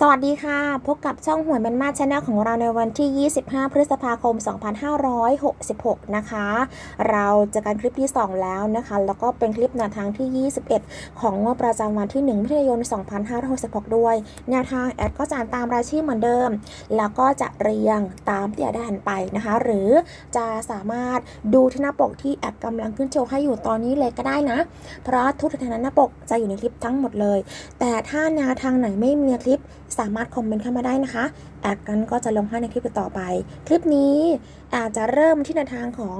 สวัสดีค่ะ พบกับช่องหวยแมนมาชาแนลของเราในวันที่ 25 พฤษภาคม 2566 นะคะ เราจะกันคลิปที่ 2 แล้วนะคะ แล้วก็เป็นคลิปแนวทางที่ 21 ของงวดประจำวันที่ 1 มิถุนายน 2566 ด้วย แนวทางแอดก็จะอ่านตามรายชื่อเหมือนเดิม แล้วก็จะเรียงตามที่แอดได้อ่านไปนะคะ หรือจะสามารถดูที่หน้าปกที่แอดกำลังขึ้นโชว์ให้อยู่ตอนนี้เลยก็ได้นะ เพราะทุกทางหน้าปกจะอยู่ในคลิปทั้งหมดเลย แต่ถ้าแนวทางไหนไม่มีคลิป สามารถคอมเมนต์เข้ามาได้นะคะแอดกันก็จะลงให้ในคลิปต่อไป คลิปนี้อาจจะเริ่มที่แนวทางของ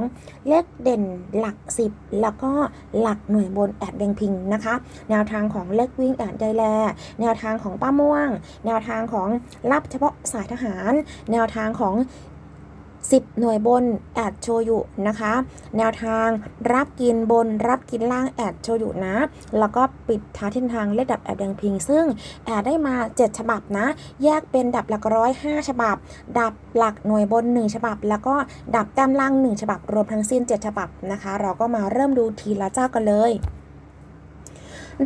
เลขเด่นหลัก 10 แล้วก็หลักหน่วยบนแอดเบงพิงนะคะ แนวทางของเลขวิ่งแอดไดแลแนวทางของป้าม่วง แนวทางของรับเฉพาะสายทหาร แนวทางของ 10 หน่วยบนแอดโชยุนะคะ แนวทางรับกินบนรับกินล่างแอดโชยุนะ แล้วก็ปิดท้ายที่ทางเลขดับแอดแดงพิง ซึ่งแอดได้มา 7 ฉบับนะ แยกเป็นดับหลักร้อย5ฉบับ ดับหลักหน่วยบน 1 ฉบับ แล้วก็ดับแต้มล่าง 1 ฉบับ รวมทั้งสิ้น 7 ฉบับนะคะ เราก็มาเริ่มดูทีละเจ้ากันเลย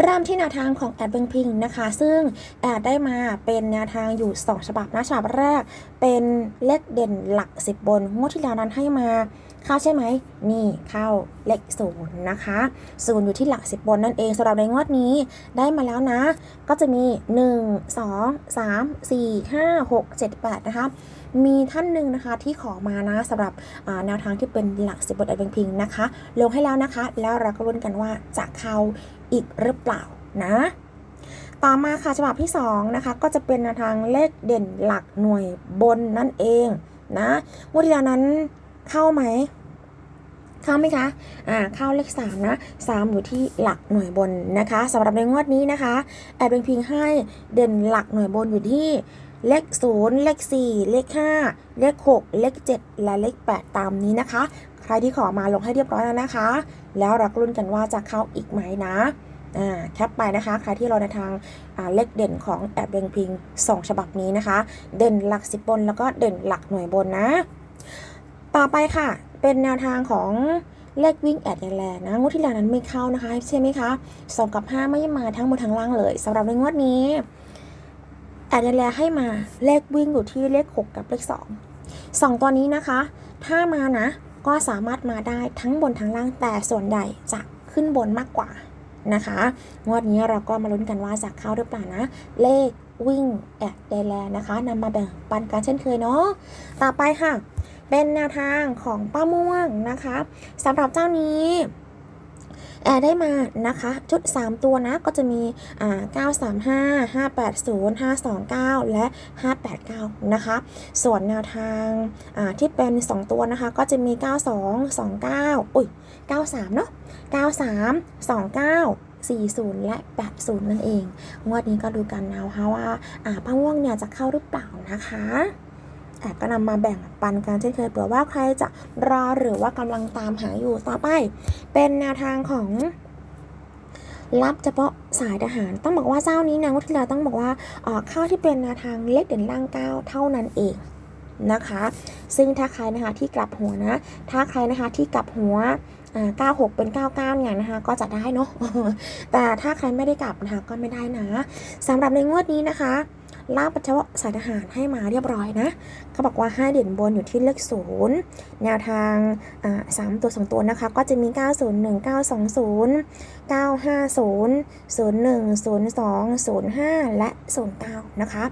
เริ่มที่แนวทางของแอดเบงพิงนะคะ ซึ่งแอดได้มาเป็นแนวทางอยู่ 2 ฉบับนะฉบับแรก เป็นเลขเด่นหลัก 10 บนงวดที่แล้วนั้นให้มาเข้าใช่ไหม นี่เข้าเลขศูนย์นะคะศูนย์อยู่ที่หลัก 10 บนนั่นเองสำหรับในงวดนี้ได้มาแล้วนะ ก็จะมี 1 2 3 4 5 6 7 8 นะคะ มีท่านหนึ่งนะคะที่ขอมานะสำหรับแนวทางที่เป็นหลัก10บนแอดเบงพิงนะคะ ลงให้แล้วนะคะ แล้วเราก็ลุ้นกันว่าจะเข้าอีกหรือเปล่านะต่อมาค่ะฉบับที่2นะคะก็จะเป็นแนวทางเลขเด่นหลักหน่วยบนนั่นเองนะงวดที่แล้วนั้นเข้าไหมเข้าไหมคะอ่าเข้าเลข3นะ3อยู่ที่หลักหน่วยบนนะคะสำหรับในงวดนี้นะคะแอดเป็นพิงให้เด่นหลักหน่วยบนอยู่ที่เลข 0 เลข 4 เลข 5 เลข 6 เลข 7 และเลข 8 ตามนี้นะคะ ใครที่ขอมาลงให้เรียบร้อยแล้วนะคะ แล้วราก็ลุ้นกันว่าจะเข้าอีกไหมนะอ่าแคปไปนะคะ ใครที่รอในทางาเลขเด่นของแอบเบงพิง 2 ฉบับนี้นะคะ เด่นหลัก10บบน แล้วก็เด่นหลักหน่วยบนนะ ต่อไปค่ะ เป็นแนวทางของเลขวิ่งแอดแลนนะงวดที่แล้วนั้นไม่เข้านะคะ ใช่ไหมคะสองกับ5ไม่มาทั้งบนทั้งล่างเลยสำหรับในงวดนี้ แอดแลให้มาเลขวิ่งอยู่ที่เลข 6 กับเลข 2 2 ตัวนี้นะคะ ถ้ามานะ ก็สามารถมาได้ทั้งบนทั้งล่างแต่ส่วนใหญ่จะขึ้นบนมากกว่านะคะ งวดนี้เราก็มาลุ้นกันว่าจะเข้าหรือเปล่านะ เลขวิ่งแอดไดแลนะคะนำมาแบ่งปันกันเช่นเคยเนาะต่อไปค่ะ เป็นแนวทางของป้าม่วงนะคะสำหรับเจ้านี้ ได้มานะคะชุด 3 ตัวนะก็จะมี 935 580 529 และ 589 นะคะ ส่วนแนวทางที่เป็น 2 ตัวนะคะ ก็จะมี 92 29 อุ้ย 93 เนาะ93 29 40 และ 80 นั่นเอง งวดนี้ก็ดูกันนะคะว่าอ่าป้าม่วงเนี่ยจะเข้าหรือเปล่านะคะ แอบก็นำมาแบ่งปันกันเช่นเคยเผื่อว่าใครจะรอหรือว่ากำลังตามหาอยู่ต่อไป เป็นแนวทางของรับเฉพาะสายทหารต้องบอกว่าเจ้านี้นะงวดที่แล้วต้องบอกว่าเอ่อข้าที่เป็นแนวทางเลขเด่นล่างเก้าเท่านั้นเองนะคะ ซึ่งถ้าใครนะคะที่กลับหัวนะ ถ้าใครนะคะที่กลับหัวอ่า96 เป็น 99เนี่ยนะคะ ก็จะได้เนาะแต่ถ้าใครไม่ได้กลับนะคะก็ไม่ได้นะสำหรับในงวดนี้นะคะ ล่างปัจจุบันสายทหารให้มาเรียบร้อยนะเขาบอกว่าให้เด่นบนอยู่ที่เลขศูนย์แนวทางสามตัวสองตัวนะคะ ก็จะมี 901 920 950 01 02 05 และ 09 นะคะ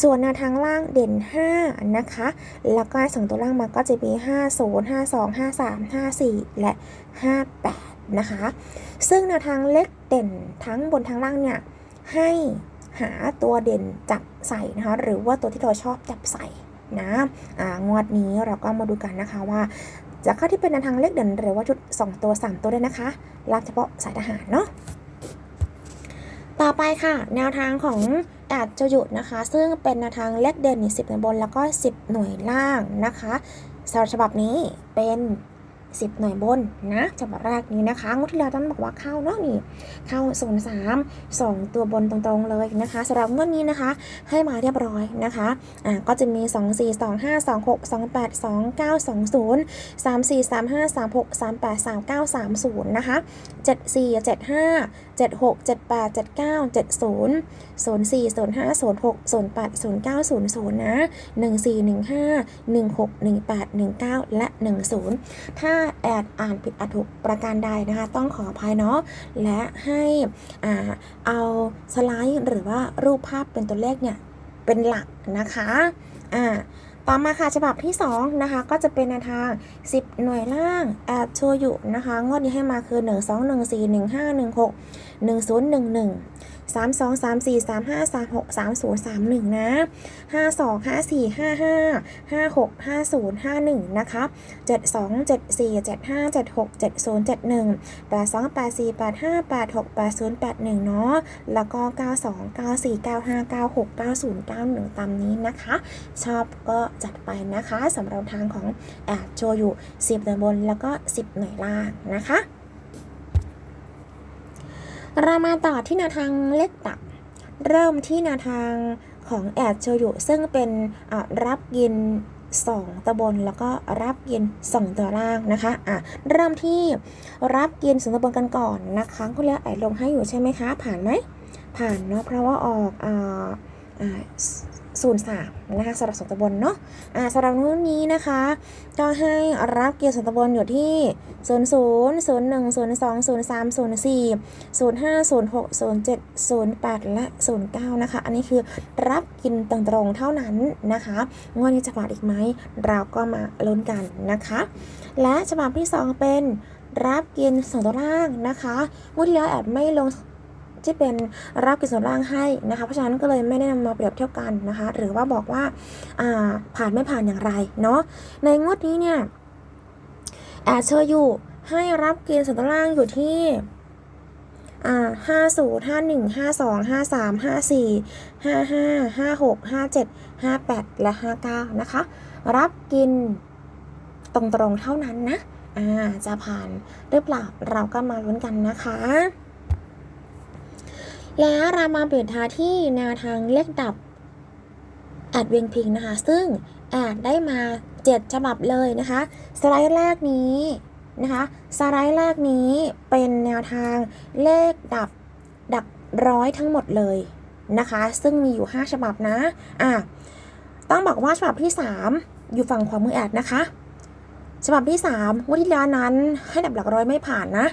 ส่วนแนวทางล่างเด่น 5 นะคะ แล้วก็สองตัวล่างมาก็จะมี 50 52 53 54 และ 58 นะคะ ซึ่งแนวทางเลขเด่นทั้งบนทั้งล่างเนี่ยให้ หาตัวเด่นจับใส่นะคะ หรือว่าตัวที่เราชอบจับใส่นะงวดนี้เราก็มาดูกันนะคะว่าจะเข้าที่เป็นแนวทางเลขเด่นหรือว่าชุด 2 ตัว 3 ตัวด้วยนะคะรับเฉพาะสายทหารเนาะต่อไปค่ะ แนวทางของแอดจะหยุดนะคะ ซึ่งเป็นแนวทางเลขเด่น10หน่วยบนแล้วก็ 10 หน่วยล่างนะคะสำหรับฉบับนี้เป็น 10 หน่วยบนนะฉบับแรกนี้นะคะงวดที่แล้วต้องบอกว่าเข้าเนาะนี่เข้าโซน3 2ตัวบนตรงๆเลยนะคะสำหรับงวดนี้นะคะ ให้มาเรียบร้อยนะคะอ่าก็จะมี 2 4 2 5 2 6 2 8 2 9 2 0 3 4 3 5 3 6 3 8 3 9 3 0นะคะ7 4 7 5 7 6 7 8 7 9 7 0 04 05 06 08 09 00นะ14 15 16 18 19 และ 10 ถ้าแอดอ่านผิดอถูกประการใดนะคะ ต้องขออภัยเนาะและให้อ่าเอาสไลด์หรือว่ารูปภาพเป็นตัวเลขเนี่ยเป็นหลักนะคะอ่าต่อมาค่ะฉบับที่ 2 นะคะ ก็จะเป็นแนวทาง 10 หน่วยล่างแอดโชยุนะคะ งวดนี้ให้มาคือ 1 2 1 4 1 5 1 6 1 0 1 1 3 2 3 4 3 5 3 6 3 0 3 1 นะ 5 2 5 4 5 5 5 6 5 0 5 1 นะคะ 7 2 7 4 7 5 7 6 7 0 7 1 8 2 8 4 8 5 8 6 8 0 8 1 เนาะ แล้วก็ 92 94 95 96 90 91 ตามนี้นะคะ ชอบก็จัดไปนะคะสำหรับทางของแอดโชยุ10หน่วยบนแล้วก็ 10 หน่วยล่างนะคะ เรามาต่อที่แนวทางเลขดับ เริ่มที่แนวทางของแอดโชยุซึ่งเป็นรับกิน2ตะบนแล้วก็รับกิน2ตัวล่างนะคะอะเริ่มที่รับกินสองตะบนกันก่อนนะคะคุณเลี้ยแอดลงให้อยู่ใช่ไหมคะ ผ่านไหมผ่านเนาะเพราะว่าออกอ่าอ่า ศูนย์สามนะคะสำหรับสองตะบนเนาะอ่าสำหรับนู้นนี้นะคะ ก็ให้รับเกียร์สองตะบนอยู่ที่ศูนย์ศูนย์ศูนย์หนึ่งศูนย์สองศูนย์สามศูนย์สี่ศูนย์ห้าศูนย์หกศูนย์เจ็ดศูนย์และศูนย์เก้านะคะ อันนี้คือรับกินตรงๆเท่านั้นนะคะงวดนี้จะผ่านอีกไหม เราก็มาลุ้นกันนะคะ และฉบับที่สองเป็นรับกินสองตัวล่างนะคะงวดที่แล้วแอดไม่ลง ที่เป็นรับกิจส่วนล่างให้นะคะ เพราะฉะนั้นก็เลยไม่ได้นำมาเปรียบเทียบกันนะคะ หรือว่าบอกว่าาผ่านไม่ผ่านอย่างไรเนาะในงวดนี้เนี่ยแอดเชอร์อยู่ให้รับเกณฑ์ส่วนล่างอยู่ที่ห้าศูนย์ห้าหนึ่งห้าสองห้าสามห้าสี่ห้าห้าห้าหกห้าเจ็ดห้าแปดและห้าเก้านะคะ รับกินตรงๆเท่านั้นนะ อ่า จะผ่านหรือเปล่าเราก็มาลุ้นกันนะคะ แล้วเรามาเปลี่ยนทาที่แนวทางเลขดับแอดเวียงพิงนะคะ ซึ่งแอดได้มา 7 ฉบับเลยนะคะ สไลด์แรกนี้นะคะสไลด์แรกนี้เป็นแนวทางเลขดับดับร้อยทั้งหมดเลยนะคะ ซึ่งมีอยู่ 5 ฉบับนะอะต้องบอกว่าฉบับที่ 3 อยู่ฝั่งขวามือแอดนะคะ ฉบับที่3งวดที่แล้วนั้นให้ดับหลักร้อยไม่ผ่านนะ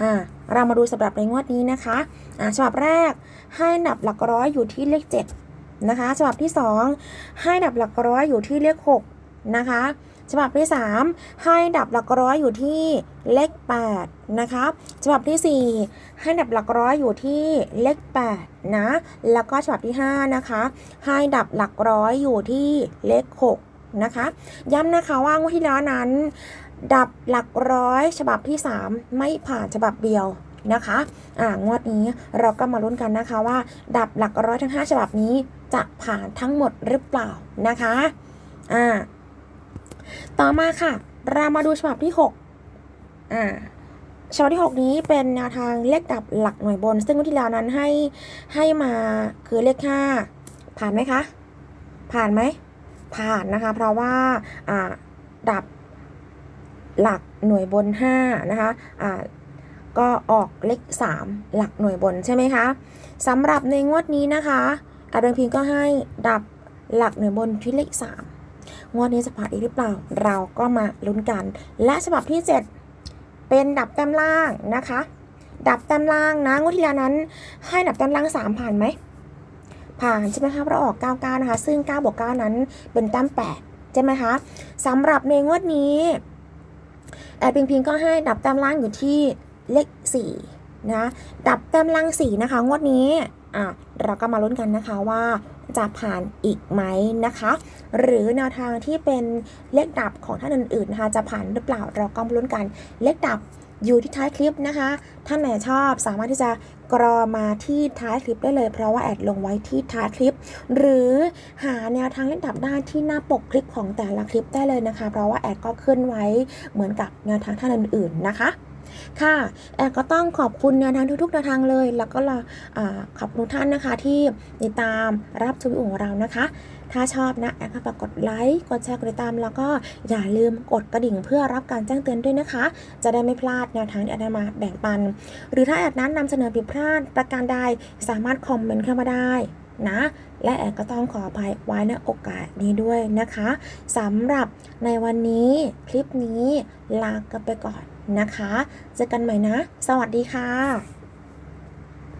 อ่าเรามาดูสำหรับในงวดนี้นะคะอ่าฉบับแรกให้ดับหลักร้อยอยู่ที่เลข 7 นะคะ ฉบับที่ 2 ให้ดับหลักร้อยอยู่ที่เลข 6 นะคะฉบับที่ 3 ให้ดับหลักร้อยอยู่ที่เลข8นะคะฉบับทีสี่ 4 ให้ดับหลักร้อยอยู่ที่เลข8นะแล้วก็ฉบับที่5นะคะให้ดับหลักร้อยอยู่ที่เลข6นะคะย้ำนะคะว่างวดที่แล้วนั้น ดับหลักร้อยฉบับที่ 3 ไม่ผ่านฉบับเดียวนะคะอ่างวดนี้เราก็มาลุ้นกันนะคะว่า ดับหลักร้อยทั้ง 5 ฉบับนี้จะผ่านทั้งหมดหรือเปล่านะคะอ่าต่อมาค่ะ เรามาดูฉบับที่ 6อ่าฉบับที่ 6 นี้เป็นแนวทางเลขดับหลักหน่วยบน ซึ่งงวดที่แล้วนั้นให้ให้มาคือเลข 5 ผ่านไหมคะ ผ่านไหมผ่านนะคะ เพราะว่าอ่าดับ หลักหน่วยบน 5 นะคะอ่าก็ออกเลข 3 หลักหน่วยบนใช่ไหมคะสำหรับในงวดนี้นะคะอาดังพิงก็ให้ดับหลักหน่วยบนที่เลข 3 งวดนี้จะผ่านอีกหรือเปล่า เราก็มาลุ้นกัน และฉบับที่ 7 เป็นดับแต้มล่างนะคะ ดับแต้มล่างนะงวดที่แล้วนั้น ให้ดับแต้มล่าง 3 ผ่านไหมผ่านใช่ไหมคะเพราะออก 99 นะคะ ซึ่ง9บวก9นั้นเป็นแต้ม8ใช่ไหมคะสำหรับในงวดนี้ แอดพิงพิงก็ให้ดับแต้มล่างอยู่ที่เลข4นะดับแต้มล่าง4นะคะงวดนี้อะเราก็มาลุ้นกันนะคะว่าจะผ่านอีกไหมนะคะ หรือแนวทางที่เป็นเลขดับของท่านอื่นๆนะคะจะผ่านหรือเปล่าเราก็มาลุ้นกันเลขดับ อยู่ที่ท้ายคลิปนะคะ ท่านไหนชอบสามารถที่จะกรอมาที่ท้ายคลิปได้เลย เพราะว่าแอดลงไว้ที่ท้ายคลิป หรือหาแนวทางเลขดับได้ที่หน้าปกคลิปของแต่ละคลิปได้เลยนะคะ เพราะว่าแอดก็ขึ้นไว้เหมือนกับแนวทางท่านอื่น ๆนะคะค่ะแอร์ก็ต้องขอบคุณแนวทางทุกๆแนวทางเลย แล้วก็ละอ่าขอบคุณท่านนะคะที่ติดตามรับชมวิดีโอของเรานะคะ ถ้าชอบนะแอร์ก็ฝากกดไลค์ กดแชร์ กดติดตาม แล้วก็อย่าลืมกดกระดิ่งเพื่อรับการแจ้งเตือนด้วยนะคะ จะได้ไม่พลาดแนวทางที่อดนำมาแบ่งปัน หรือถ้าแอดนั้นนำเสนอผิดพลาดประการใดสามารถคอมเมนต์เข้ามาได้นะและแอดก็ต้องขออภัยไว้ในโอกาสนี้ด้วยนะคะสำหรับในวันนี้คลิปนี้ลากันไปก่อนนะคะ เจอกันใหม่นะ สวัสดีค่ะ